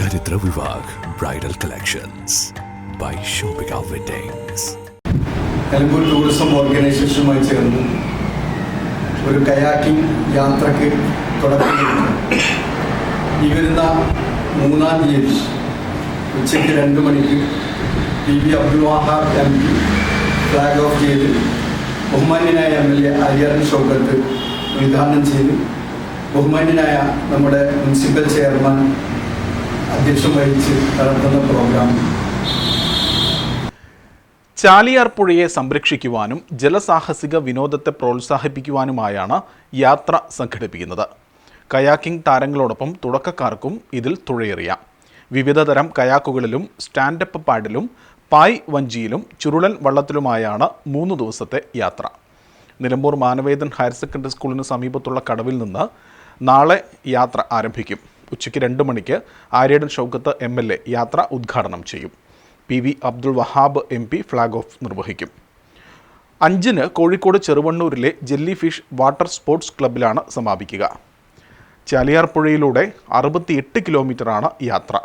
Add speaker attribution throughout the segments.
Speaker 1: Charithra Vivah bridal collections by Shoppika weddings
Speaker 2: Kalampur tourism ഓർഗനൈസേഷനുമായി ചേർന്ന് ഒരു kayaking യാത്രയ്ക്ക് തുടക്കം. ഈ വരുന്ന മൂന്നാം തീയതി ഉച്ചയ്ക്ക് രണ്ട് മണിക്ക് P V Abdul Wahab M P flag off ചെയ്ത് ബഹുമാന്യനായ എം എൽ എ ഉദ്ഘാടനം ചെയ്ത് ബഹുമാന്യനായ നമ്മുടെ മുനിസിപ്പൽ ചെയർമാൻ അധ്യക്ഷം വഹിച്ച് നടത്തുന്ന പ്രോഗ്രാം
Speaker 3: ചാലിയാർ പുഴയെ സംരക്ഷിക്കുവാനും ജലസാഹസിക വിനോദത്തെ പ്രോത്സാഹിപ്പിക്കുവാനുമായാണ് യാത്ര സംഘടിപ്പിക്കുന്നത്. കയാക്കിംഗ് താരങ്ങളോടൊപ്പം തുടക്കക്കാർക്കും ഇതിൽ തുഴയെറിയാം. വിവിധതരം കയാക്കുകളിലും സ്റ്റാൻഡപ്പ് പാഡിലും പായ് വഞ്ചിയിലും ചുരുളൻ വള്ളത്തിലുമായാണ് മൂന്ന് ദിവസത്തെ യാത്ര. നിലമ്പൂർ മാനവേദൻ ഹയർ സെക്കൻഡറി സ്കൂളിന് സമീപത്തുള്ള കടവിൽ നിന്ന് നാളെ യാത്ര ആരംഭിക്കും. ഉച്ചയ്ക്ക് രണ്ട് മണിക്ക് Aryadan Shoukath M L A യാത്ര ഉദ്ഘാടനം ചെയ്യും. P V Abdul Wahab M P flag off നിർവഹിക്കും. അഞ്ചിന് കോഴിക്കോട് ചെറുവണ്ണൂരിലെ ജെല്ലി ഫിഷ് വാട്ടർ സ്പോർട്സ് ക്ലബിലാണ് സമാപിക്കുക. ചാലിയാർ പുഴയിലൂടെ അറുപത്തിയെട്ട് കിലോമീറ്ററാണ് യാത്ര.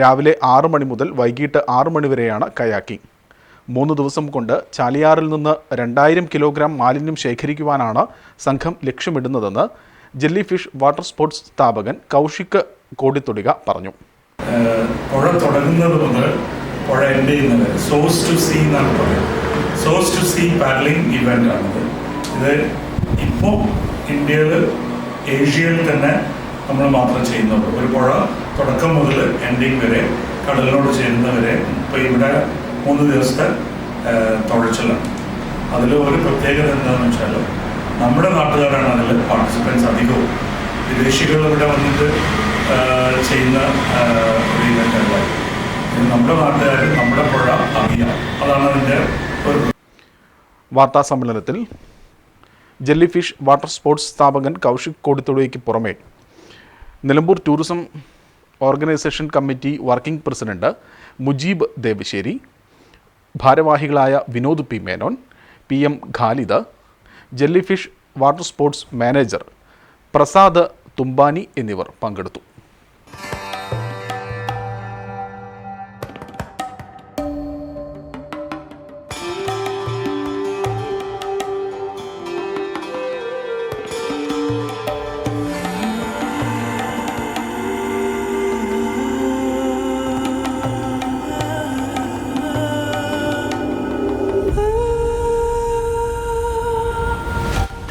Speaker 3: രാവിലെ ആറ് മണി മുതൽ വൈകിട്ട് ആറ് മണി വരെയാണ് കയാക്കിംഗ്. മൂന്ന് ദിവസം കൊണ്ട് ചാലിയാറിൽ നിന്ന് രണ്ടായിരം കിലോഗ്രാം മാലിന്യം ശേഖരിക്കുവാനാണ് സംഘം ലക്ഷ്യമിടുന്നതെന്ന് ജെല്ലി ഫിഷ് വാട്ടർ സ്പോർട്സ് സ്ഥാപകൻ കൗശിക് കോടിത്തൊടിക പറഞ്ഞു.
Speaker 4: പുഴ തുടങ്ങുന്നത് മുതൽ പുഴ ചെയ്യുന്നത് വരെ. സോഴ്സ് ടു സീ എന്നാണ് പറയുന്നത് source to sea paddling event ആണത് ഇത് ഇപ്പോൾ ഇന്ത്യയിൽ ഏഷ്യയിൽ തന്നെ നമ്മൾ മാത്രം ചെയ്യുന്നുള്ളൂ. ഒരു പുഴ തുടക്കം മുതൽ എൻഡിങ് വരെ കടലിനോട് ചേരുന്നവരെ ഇപ്പോൾ ഇവിടെ മൂന്ന് ദിവസത്തെ തുഴച്ചിലാണ്. അതിൽ ഒരു പ്രത്യേകത എന്താണെന്ന് വെച്ചാൽ നമ്മുടെ നാട്ടുകാരാണ് അതിൽ പാർട്ടിസിപ്പൻസ് അധികവും. വിദേശികൾ ഇവിടെ വന്നിട്ട് ചെയ്യുന്ന ഒരു അല്ല? നമ്മുടെ നാട്ടുകാർ നമ്മുടെ പുഴ അറിയാം അതാണ് അതിന്റെ ഒരു
Speaker 3: വാർത്താ സമ്മേളനത്തിൽ ജെല്ലി ഫിഷ് വാട്ടർ സ്പോർട്സ് സ്ഥാപകൻ കൗശിക് കോടിത്തൊടിയയ്ക്ക് പുറമേ Nilambur tourism organisation committee working president Mujeeb Devassery ഭാരവാഹികളായ Vinod P Menon P M Khalid jelly fish water sports manager Prasad Thumbani എന്നിവർ പങ്കെടുത്തു.